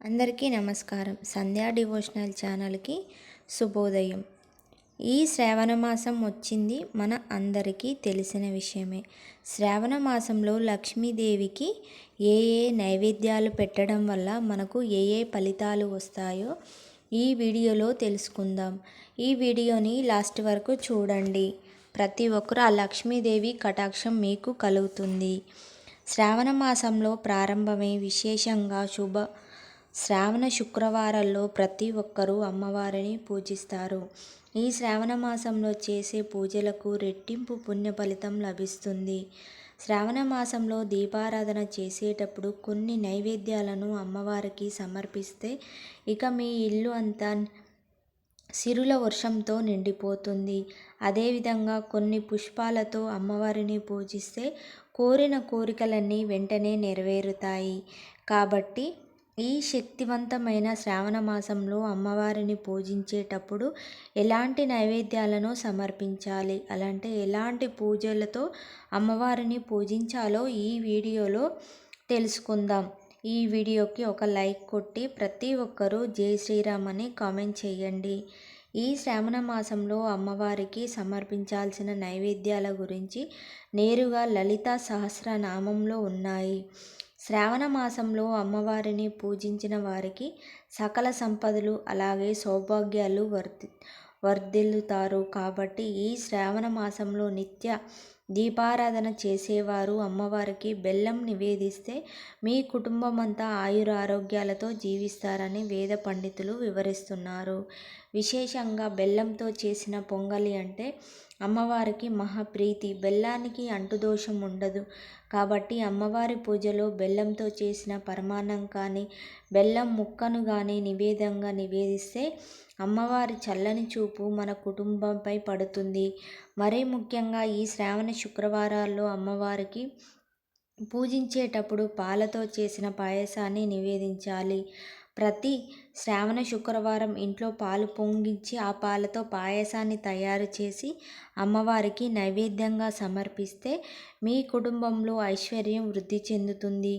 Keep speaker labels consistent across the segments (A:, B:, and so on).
A: అందరికీ నమస్కారం. సంధ్యా డివోషనల్ ఛానల్కి శుభోదయం. ఈ శ్రావణ మాసం వచ్చింది మన అందరికీ తెలిసిన విషయమే. శ్రావణ మాసంలో లక్ష్మీదేవికి ఏ ఏ నైవేద్యాలు పెట్టడం వల్ల మనకు ఏ ఏ ఫలితాలు వస్తాయో ఈ వీడియోలో తెలుసుకుందాం. ఈ వీడియోని లాస్ట్ వరకు చూడండి. ప్రతి ఒక్కరు ఆ లక్ష్మీదేవి కటాక్షం మీకు కలుగుతుంది. శ్రావణ మాసంలో ప్రారంభమై. విశేషంగా శుభ శ్రావణ శుక్రవారాల్లో ప్రతి ఒక్కరూ అమ్మవారిని పూజిస్తారు. ఈ శ్రావణ మాసంలో చేసే పూజలకు రెట్టింపు పుణ్య ఫలితం లభిస్తుంది. శ్రావణ మాసంలో దీపారాధన చేసేటప్పుడు కొన్ని నైవేద్యాలను అమ్మవారికి సమర్పిస్తే ఇక మీ ఇల్లు అంతా సిరుల వర్షంతో నిండిపోతుంది. అదేవిధంగా కొన్ని పుష్పాలతో అమ్మవారిని పూజిస్తే కోరిన కోరికలన్నీ వెంటనే నెరవేరుతాయి. కాబట్టి ఈ శక్తివంతమైన శ్రావణ మాసంలో అమ్మవారిని పూజించేటప్పుడు ఎలాంటి నైవేద్యాలను సమర్పించాలి? అలాంటి ఎలాంటి పూజలతో అమ్మవారిని పూజించాలో ఈ వీడియోలో తెలుసుకుందాం. ఈ వీడియోకి ఒక లైక్ కొట్టి ప్రతి ఒక్కరూ జై శ్రీరామ్ అని కామెంట్ చేయండి. ఈ శ్రావణ మాసంలో అమ్మవారికి సమర్పించాల్సిన నైవేద్యాల గురించి నేరుగా లలిత సహస్రనామంలో ఉన్నాయి. శ్రావణ మాసంలో అమ్మవారిని పూజించిన వారికి సకల సంపదలు అలాగే సౌభాగ్యాలు వర్ధి వర్ధిల్లుతారు. కాబట్టి ఈ శ్రావణ మాసంలో నిత్య దీపారాధన చేసేవారు అమ్మవారికి బెల్లం నివేదిస్తే మీ కుటుంబం అంతా ఆయుర ఆరోగ్యాలతో జీవిస్తారని వేద పండితులు వివరిస్తున్నారు. విశేషంగా బెల్లంతో చేసిన పొంగలి అంటే అమ్మవారికి మహాప్రీతి బెల్లానికి అంటుదోషం ఉండదు. కాబట్టి అమ్మవారి పూజలో బెల్లంతో చేసిన పరమాన్నం కానీ బెల్లం ముక్కను కానీ నివేదంగా నివేదిస్తే అమ్మవారి చల్లని చూపు మన కుటుంబంపై పడుతుంది. మరీ ముఖ్యంగా ఈ శ్రావణ శుక్రవారాల్లో అమ్మవారికి పూజించేటప్పుడు పాలతో చేసిన పాయసాన్ని నివేదించాలి. ప్రతి శ్రావణ శుక్రవారం ఇంట్లో పాలు పొంగించి ఆ పాలతో పాయసాన్ని తయారు చేసి అమ్మవారికి నైవేద్యంగా సమర్పిస్తే మీ కుటుంబంలో ఐశ్వర్యం వృద్ధి చెందుతుంది.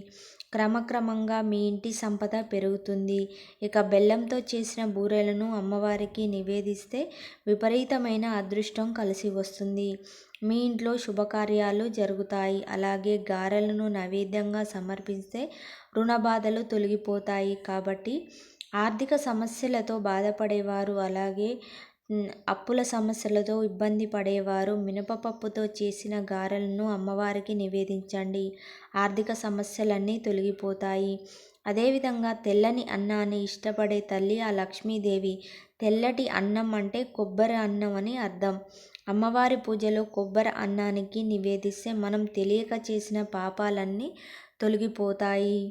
A: క్రమక్రమంగా మీ ఇంటి సంపద పెరుగుతుంది. ఇక బెల్లంతో చేసిన బూరెలను అమ్మవారికి నివేదిస్తే విపరీతమైన అదృష్టం కలిసి వస్తుంది. మీ ఇంట్లో శుభకార్యాలు జరుగుతాయి. అలాగే గారెలను నైవేద్యంగా సమర్పిస్తే రుణ బాధలు తొలగిపోతాయి. కాబట్టి ఆర్థిక సమస్యలతో బాధపడేవారు అలాగే అప్పుల సమస్యలతో ఇబ్బంది పడేవారు మినపపప్పుతో చేసిన గారెలను అమ్మవారికి నివేదించండి. ఆర్థిక సమస్యలన్నీ తొలగిపోతాయి. అదేవిధంగా తెల్లని అన్నాన్ని ఇష్టపడే తల్లి ఆ లక్ష్మీదేవి తెల్లటి అన్నం అంటే కొబ్బరి అన్నం అని అర్థం. అమ్మవారి పూజలో కొబ్బరి అన్నానికి నివేదిస్తే మనం తెలియక చేసిన పాపాలన్నీ తొలగిపోతాయి.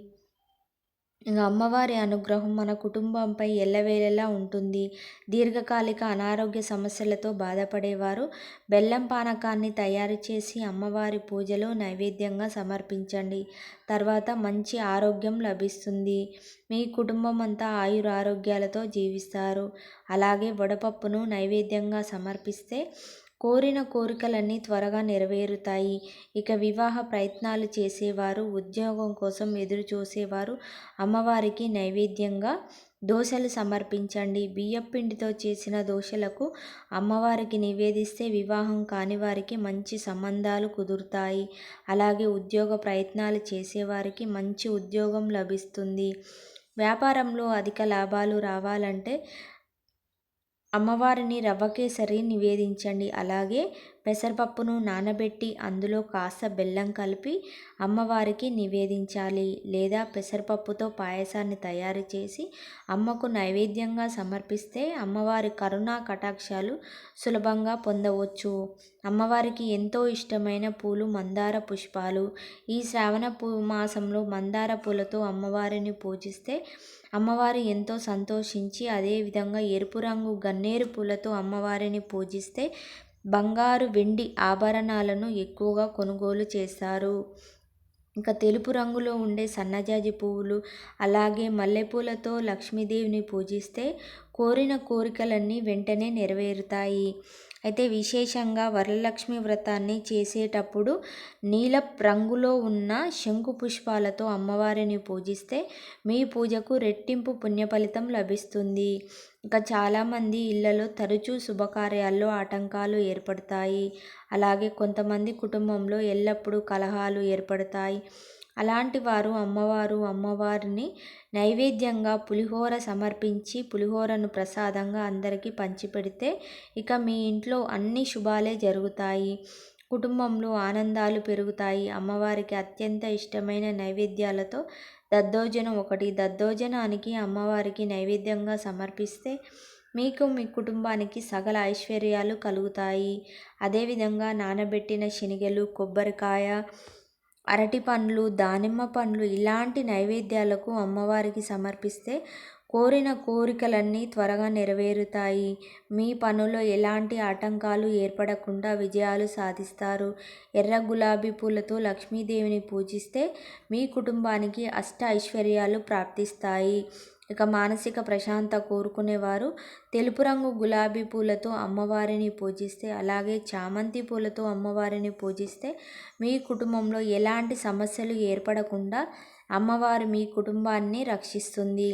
A: ఇంకా అమ్మవారి అనుగ్రహం మన కుటుంబంపై ఎల్లవేళలా ఉంటుంది. దీర్ఘకాలిక అనారోగ్య సమస్యలతో బాధపడేవారు బెల్లం పానకాన్ని తయారు చేసి అమ్మవారి పూజలో నైవేద్యంగా సమర్పించండి. తర్వాత మంచి ఆరోగ్యం లభిస్తుంది. మీ కుటుంబం అంతా ఆయుర ఆరోగ్యాలతో జీవిస్తారు. అలాగే వడపప్పును నైవేద్యంగా సమర్పిస్తే కోరిన కోరికలన్నీ త్వరగా నెరవేరుతాయి. ఇక వివాహ ప్రయత్నాలు చేసేవారు ఉద్యోగం కోసం ఎదురు చూసేవారు అమ్మవారికి నైవేద్యంగా దోశలు సమర్పించండి. బియ్యపిండితో చేసిన దోశలకు అమ్మవారికి నివేదిస్తే వివాహం కాని వారికి మంచి సంబంధాలు కుదురుతాయి. అలాగే ఉద్యోగ ప్రయత్నాలు చేసేవారికి మంచి ఉద్యోగం లభిస్తుంది. వ్యాపారంలో అధిక లాభాలు రావాలంటే అమ్మవారిని రవ్వ కేసరి నివేదించండి. అలాగే పెసరపప్పును నానబెట్టి అందులో కాస్త బెల్లం కలిపి అమ్మవారికి నివేదించాలి లేదా పెసరపప్పుతో పాయసాన్ని తయారు చేసి అమ్మకు నైవేద్యంగా సమర్పిస్తే అమ్మవారి కరుణా కటాక్షాలు సులభంగా పొందవచ్చు. అమ్మవారికి ఎంతో ఇష్టమైన పూలు మందార పుష్పాలు. ఈ శ్రావణ పూ మాసంలో మందార పూలతో అమ్మవారిని పూజిస్తే అమ్మవారు ఎంతో సంతోషించి అదేవిధంగా ఎరుపు రంగు గన్నేరు పూలతో అమ్మవారిని పూజిస్తే బంగారు వెండి ఆభరణాలను ఎక్కువగా కొనుగోలు చేస్తారు ఇంకా తెలుపు రంగులో ఉండే సన్నజాజి పువ్వులు అలాగే మల్లెపూలతో లక్ష్మీదేవిని పూజిస్తే కోరిన కోరికలన్నీ వెంటనే నెరవేరుతాయి. అయితే విశేషంగా వరలక్ష్మి వ్రతాన్ని చేసేటప్పుడు నీల రంగులో ఉన్న శంకు పుష్పాలతో అమ్మవారిని పూజిస్తే మీ పూజకు రెట్టింపు పుణ్యఫలితం లభిస్తుంది. ఇంకా చాలామంది ఇళ్ళలో తరచూ శుభకార్యాల్లో ఆటంకాలు ఏర్పడతాయి. అలాగే కొంతమంది కుటుంబంలో ఎల్లప్పుడూ కలహాలు ఏర్పడతాయి. అలాంటి వారు అమ్మవారు అమ్మవారిని నైవేద్యంగా పులిహోర సమర్పించి పులిహోరను ప్రసాదంగా అందరికీ పంచిపెడితే ఇక మీ ఇంట్లో అన్ని శుభాలే జరుగుతాయి. కుటుంబంలో ఆనందాలు పెరుగుతాయి. అమ్మవారికి అత్యంత ఇష్టమైన నైవేద్యాలతో దద్దోజనం ఒకటి. దద్దోజనానికి అమ్మవారికి నైవేద్యంగా సమర్పిస్తే మీకు మీ కుటుంబానికి సకల ఐశ్వర్యాలు కలుగుతాయి. అదేవిధంగా నానబెట్టిన శనగలు కొబ్బరికాయ అరటి పండ్లు దానిమ్మ పండ్లు ఇలాంటి నైవేద్యాలకు అమ్మవారికి సమర్పిస్తే కోరిన కోరికలన్నీ త్వరగా నెరవేరుతాయి. మీ పనులో ఎలాంటి ఆటంకాలు ఏర్పడకుండా విజయాలు సాధిస్తారు. ఎర్ర గులాబీ పూలతో లక్ష్మీదేవిని పూజిస్తే మీ కుటుంబానికి అష్ట ఐశ్వర్యాలు ప్రాప్తిస్తాయి. ఇక మానసిక ప్రశాంత కోరుకునేవారు. తెలుపు రంగు గులాబీ పూలతో అమ్మవారిని పూజిస్తే అలాగే చామంతి పూలతో అమ్మవారిని పూజిస్తే మీ కుటుంబంలో ఎలాంటి సమస్యలు ఏర్పడకుండా అమ్మవారు మీ కుటుంబాన్ని రక్షిస్తుంది.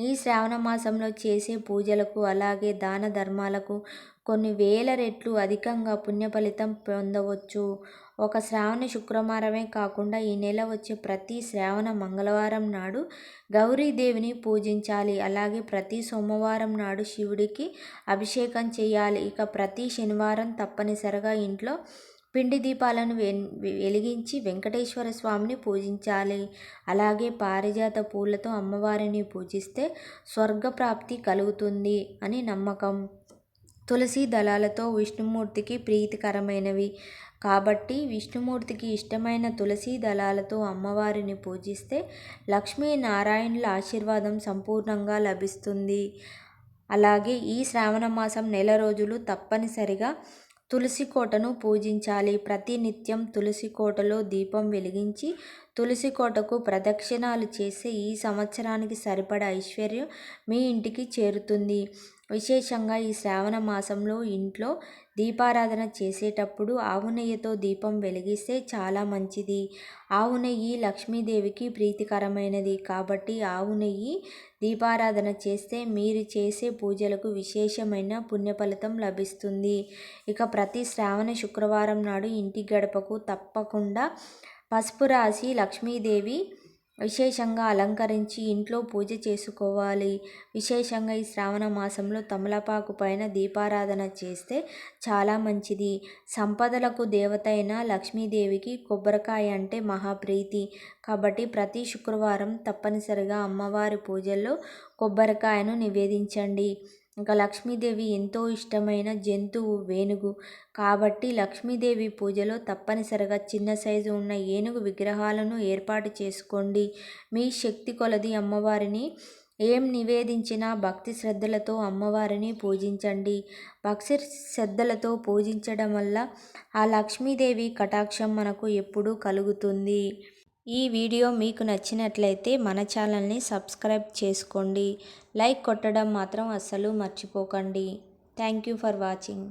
A: ఈ శ్రావణ మాసంలో చేసే పూజలకు అలాగే దాన ధర్మాలకు కొన్ని వేల రెట్లు అధికంగా పుణ్య ఫలితం పొందవచ్చు. ఒక శ్రావణ శుక్రవారమే కాకుండా ఈ నెల వచ్చే ప్రతి శ్రావణ మంగళవారం నాడు గౌరీదేవిని పూజించాలి. అలాగే ప్రతి సోమవారం నాడు శివుడికి అభిషేకం చేయాలి. ఇక ప్రతి శనివారం తప్పనిసరిగా ఇంట్లో పిండి దీపాలను వెలిగించి వెంకటేశ్వర స్వామిని పూజించాలి. అలాగే పారిజాత పూలతో అమ్మవారిని పూజిస్తే స్వర్గప్రాప్తి కలుగుతుంది అని నమ్మకం. తులసి దళాలతో విష్ణుమూర్తికి ప్రీతికరమైనవి. కాబట్టి విష్ణుమూర్తికి ఇష్టమైన తులసి దళాలతో అమ్మవారిని పూజిస్తే లక్ష్మీనారాయణుల ఆశీర్వాదం సంపూర్ణంగా లభిస్తుంది. అలాగే ఈ శ్రావణ మాసం నెల రోజులు తప్పనిసరిగా తులసి కోటను పూజించాలి. ప్రతినిత్యం తులసి కోటలో దీపం వెలిగించి తులసి కోటకు ప్రదక్షిణాలు చేస్తే ఈ సంవత్సరానికి సరిపడ ఐశ్వర్యం మీ ఇంటికి చేరుతుంది. విశేషంగా ఈ శ్రావణ మాసంలో ఇంట్లో దీపారాధన చేసేటప్పుడు ఆవు నెయ్యితో దీపం వెలిగిస్తే చాలా మంచిది. ఆవు నెయ్యి లక్ష్మీదేవికి ప్రీతికరమైనది. కాబట్టి ఆవు నెయ్యి దీపారాధన చేస్తే మీరు చేసే పూజలకు విశేషమైన పుణ్యఫలితం లభిస్తుంది. ఇక ప్రతి శ్రావణ శుక్రవారం నాడు ఇంటి గడపకు తప్పకుండా పసుపు రాసి లక్ష్మీదేవి విశేషంగా అలంకరించి ఇంట్లో పూజ చేసుకోవాలి. విశేషంగా ఈ శ్రావణ మాసంలో తమలపాకు పైన దీపారాధన చేస్తే చాలా మంచిది. సంపదలకు దేవత అయిన లక్ష్మీదేవికి కొబ్బరికాయ అంటే మహాప్రీతి. కాబట్టి ప్రతి శుక్రవారం తప్పనిసరిగా అమ్మవారి పూజల్లో కొబ్బరికాయను నివేదించండి. ఇంకా లక్ష్మీదేవి ఎంతో ఇష్టమైన జంతువు వేణుగు. కాబట్టి లక్ష్మీదేవి పూజలో తప్పనిసరిగా చిన్న సైజు ఉన్న ఏనుగు విగ్రహాలను ఏర్పాటు చేసుకోండి. మీ శక్తి కొలది అమ్మవారిని. ఏం నివేదించినా భక్తి శ్రద్ధలతో అమ్మవారిని పూజించండి. భక్తి శ్రద్ధలతో పూజించడం వల్ల ఆ లక్ష్మీదేవి కటాక్షం మనకు ఎప్పుడూ కలుగుతుంది. ఈ వీడియో మీకు నచ్చినట్లయితే మన ఛానల్ని సబ్స్క్రైబ్ చేసుకోండి. లైక్ కొట్టడం మాత్రం అస్సలు మర్చిపోకండి. Thank you for watching.